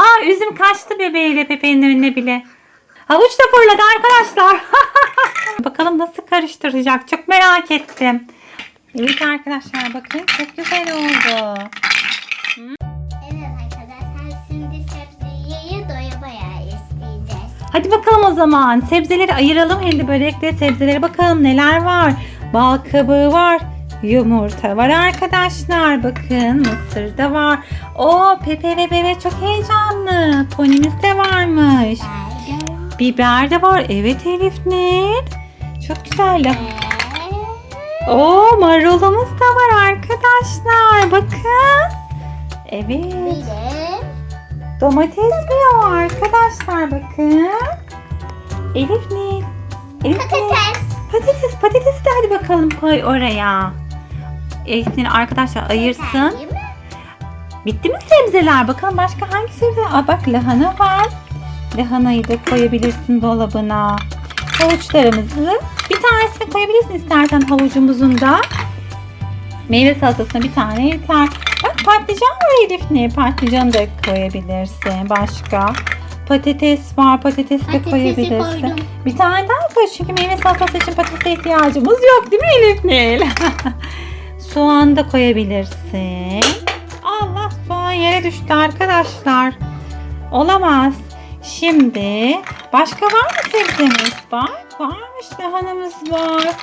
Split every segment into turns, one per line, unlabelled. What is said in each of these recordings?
Aa üzüm kaçtı bebeğiyle Pepe'nin önüne bile. Havuç da fırladı arkadaşlar. Bakalım nasıl karıştıracak. Çok merak ettim. Evet arkadaşlar bakın çok güzel oldu.
Evet arkadaşlar şimdi sebzeyi doya bayağı isteyeceğiz.
Hadi bakalım o zaman. Sebzeleri ayıralım. Hem de böylelikle sebzelere bakalım neler var. Bal kabağı var. Yumurta var arkadaşlar. Bakın mısır da var. O Pepe ve Bebe çok heyecanlı. Ponimiz de varmış. Biber de var. Evet Elif Nil. Çok güzel. Oo marulumuz da var arkadaşlar. Bakın. Evet. Domates mi o arkadaşlar bakın. Elif Nil. Elif Nil.
patates.
Patates. Patatesi de hadi bakalım koy oraya. Elif Nil arkadaşlar ayırsın. Bitti mi sebzeler? Bakalım başka hangi sebze? Aa bak lahana var. Lahanayı da koyabilirsin dolabına. Havuçlarımızı bir tanesini koyabilirsin istersen havucumuzun da. Meyve salatasına bir tane yeter. Bak patlıcan var Elif ne? Patlıcanı da koyabilirsin. Başka? Patates var. Patates de
Patatesi
koyabilirsin.
koydum.
Bir tane daha koy çünkü meyve salatası için patatese ihtiyacımız yok değil mi Elif Nil? Soğan da koyabilirsin. Allah soğan yere düştü arkadaşlar. Olamaz. Şimdi başka var mı sebzemiz? Var. Varmış lahanamız var.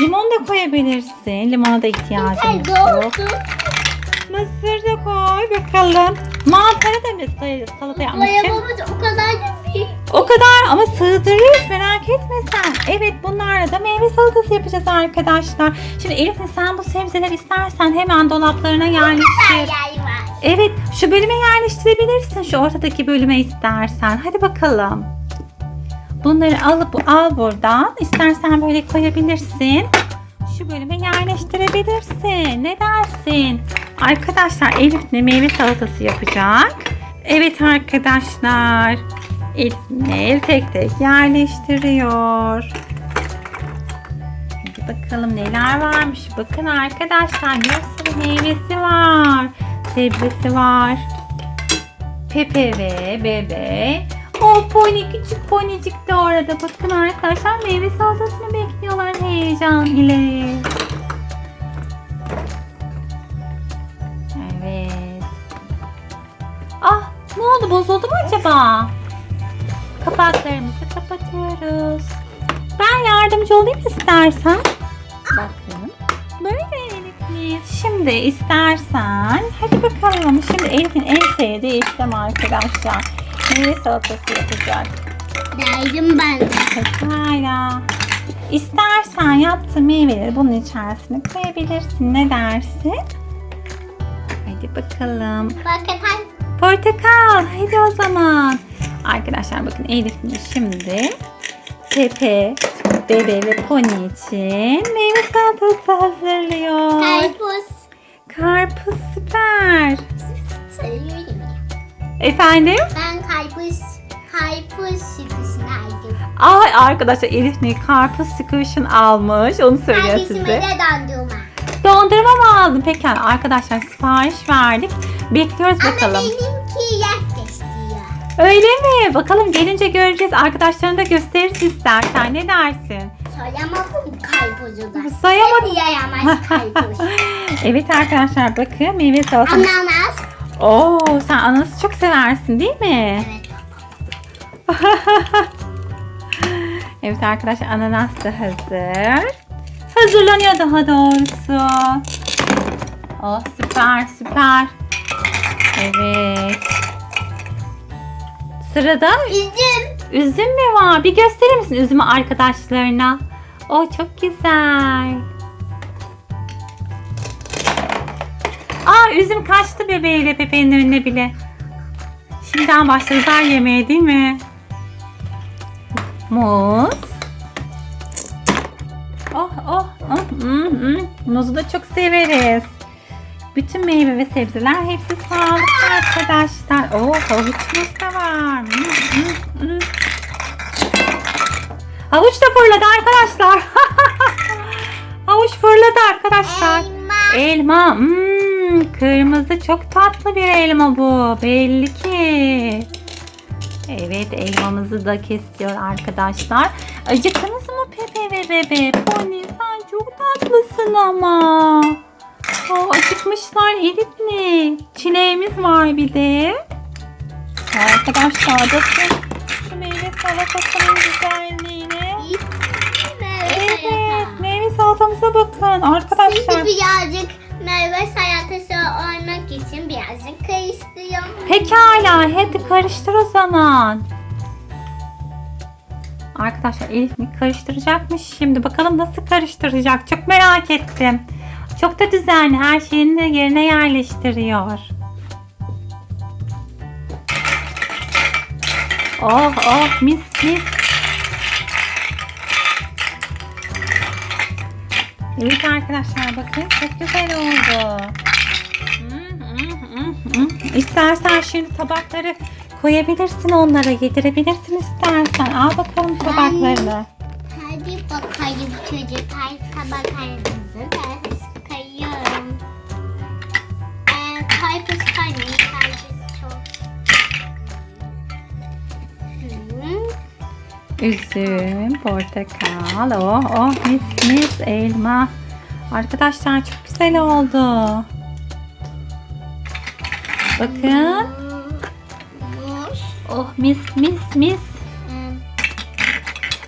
Limon da koyabilirsin. Limona da ihtiyacımız yok. Mısır da koy bakalım. Mantarı da say- salataya almışım?
Boyamamız o kadar.
O kadar ama sığdırırız merak etme sen. Evet bunlarla da meyve salatası yapacağız arkadaşlar. Şimdi Elif sen bu sebzeleri istersen hemen dolaplarına yerleştir. Evet şu bölüme yerleştirebilirsin. Şu ortadaki bölüme istersen. Hadi bakalım. Bunları alıp al buradan. İstersen böyle koyabilirsin. Şu bölüme yerleştirebilirsin. Ne dersin? Arkadaşlar Elif ne meyve salatası yapacak. Evet arkadaşlar. Elif tek tek yerleştiriyor. Hadi bakalım neler varmış. Bakın arkadaşlar bir sürü meyvesi var. Sebzesi var. Pepe ve bebe. O pony küçük ponicik de orada. Bakın arkadaşlar meyve salatasını bekliyorlar heyecan ile. Evet. Ah ne oldu bozuldu mu acaba? Kapaklarımızı kapatıyoruz. Ben yardımcı olayım istersen. Bakın. Böyle Elif'in. Şimdi istersen hadi bakalım. Şimdi Elif'in en sevdiği işlem arkadaşlar. Meyve salatası yapacak.
Derdim ben de.
Pekala. İstersen yaptığın meyveleri bunun içerisine koyabilirsin. Ne dersin? Hadi bakalım.
Hangi
Portakal. Hadi o zaman. Arkadaşlar bakın Elif'in şimdi Pepe, Bebe ve Pony için meyve salatası hazırlıyor.
karpuz.
Karpuz süper. Efendim?
Ben karpuz, karpuz sütüsünü aldım.
Ay arkadaşlar Elif ne karpuz squish'ın almış. Onu söylüyor
Kardeşime
size.
de dondurma.
Dondurma mı aldın? Pekala arkadaşlar sipariş verdik. Bekliyoruz
Ama
bakalım.
istiyor.
Öyle mi? Bakalım gelince göreceğiz. Arkadaşlarına da gösteririz istersen. Ne dersin?
Soyamadım karpuzu da.
Sayamadım.
Hep karpuz.
Evet arkadaşlar bakın meyve salatası.
Ananas.
Oo sen ananası çok seversin değil mi?
Evet.
Evet arkadaşlar ananas da hazır. Hazırlanıyor daha doğrusu. Oh süper süper. Evet. Sırada
Üzüm.
üzüm mü var? Bir gösterir misin üzümü arkadaşlarına? Oh çok güzel. Aa üzüm kaçtı bebeğiyle bebeğin önüne bile. Şimdiden başladılar yemeğe değil mi? Muz. Oh oh oh. Hmm, hmm. Muzu da çok severiz. Bütün meyve ve sebzeler hepsi sağlıklı arkadaşlar. Oh havuçumuz da var. Hmm, hmm, hmm. Havuç da fırladı arkadaşlar. Havuç fırladı arkadaşlar.
Elma.
Elma. Hmm, kırmızı çok tatlı bir elma bu. Belli ki. Evet elmamızı da kesiyor arkadaşlar. Acıktınız mı Pepe ve Bebe? Pony sen çok tatlısın ama. Oo, acıkmışlar Elif'le. Çileğimiz var bir de. Arkadaşlar bakın şu meyve salatasının güzelliğine. Evet meyve salatamıza bakın arkadaşlar.
Şimdi birazcık meyve salatası olmak için birazcık karıştırıyorum.
Pekala hadi karıştır o zaman. Arkadaşlar Elif mi karıştıracakmış şimdi bakalım nasıl karıştıracak çok merak ettim. Çok da düzenli her şeyini de yerine yerleştiriyor. Oh oh mis mis. Evet arkadaşlar bakın çok güzel oldu. İstersen şimdi tabakları koyabilirsin onlara yedirebilirsin istersen. Al bakalım tabaklarını.
Hadi bakayım çocuklar tabaklarınızı da
Üzüm, portakal, oh oh mis mis elma. Arkadaşlar çok güzel oldu. Bakın. Oh mis mis mis.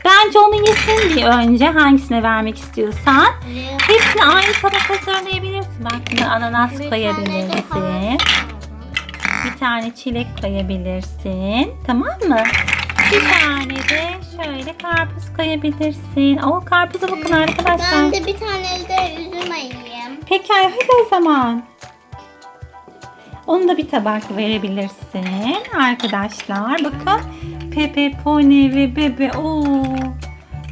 Bence onu yesin bir önce hangisine vermek istiyorsan. Hepsini aynı tabak hazırlayabilirsin. Bak buna ananas koyabilirsin. Bir tane çilek koyabilirsin. Tamam mı? Bir tane de şöyle karpuz koyabilirsin. O karpuza bakın arkadaşlar.
Ben de bir tane de üzüm ayırayım.
Pekala hadi o zaman. Onu da bir tabak verebilirsin arkadaşlar. Bakın Pepe, Pony ve Bebe. Oo,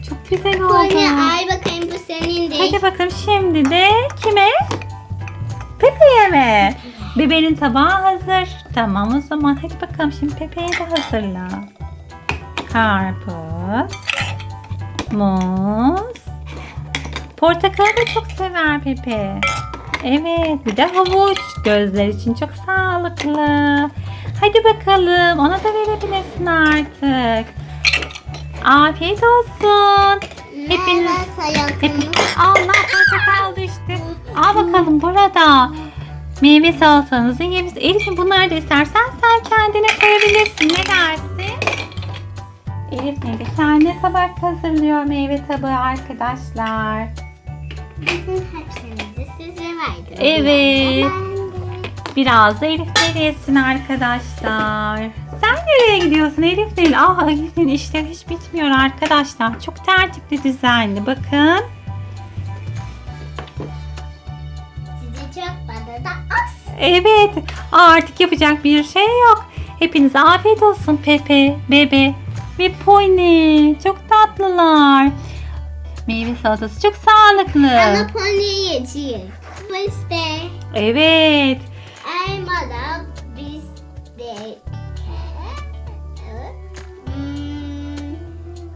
çok güzel oldu.
Anne al bakayım bu senin değil.
Hadi bakalım şimdi de kime? Pepe'ye mi? Bebeğin tabağı hazır. Tamam o zaman hadi bakalım şimdi Pepe'ye de hazırla. Karpuz. Muz. Portakalı da çok sever Pepe. Evet bir de havuç. Gözler için çok sağlıklı. Hadi bakalım ona da verebilirsin artık. Afiyet olsun. Hepiniz
Meyve
hep,
salatamız.
Allah portakal düştü. Al bakalım burada. Meyve salatanızı yiyebilirsin. Elif'im bunları da istersen sen kendine koyabilirsin. Ne dersin? Elif meyve kendine tabak hazırlıyor meyve tabağı arkadaşlar.
Bütün hepsinizi size verdim.
Evet. Biraz da Elif Nil yesin arkadaşlar. Sen nereye gidiyorsun Elif Nil? Ah Elif Nil işleri hiç bitmiyor arkadaşlar. Çok tertipli düzenli. Bakın.
Size çok bana da az.
Evet artık yapacak bir şey yok. Hepinize afiyet olsun Pepe, Bebe ve Pony. Çok tatlılar. Meyve salatası çok sağlıklı.
Ama pony yiyecek. Biz de
Evet.
elmada biz de Hmm,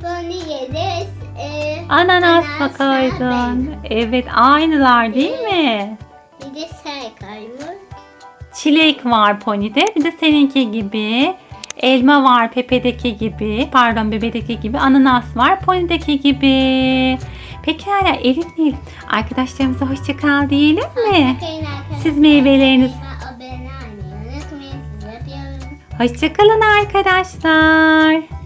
pony yeriz. Ee,
Ananas da koydun. Evet aynılar değil mi?
bir de şey koymuş.
Çilek var Pony'de. Bir de seninki gibi. Elma var Pepe'deki gibi. Pardon Bebe'deki gibi. Ananas var Pony'deki gibi. Pekala Elif Nil. Arkadaşlarımıza hoşça kal diyelim mi? Siz meyveleriniz.
Abone olmayı unutmayın. Sizi öpüyorum.
Hoşça kalın arkadaşlar.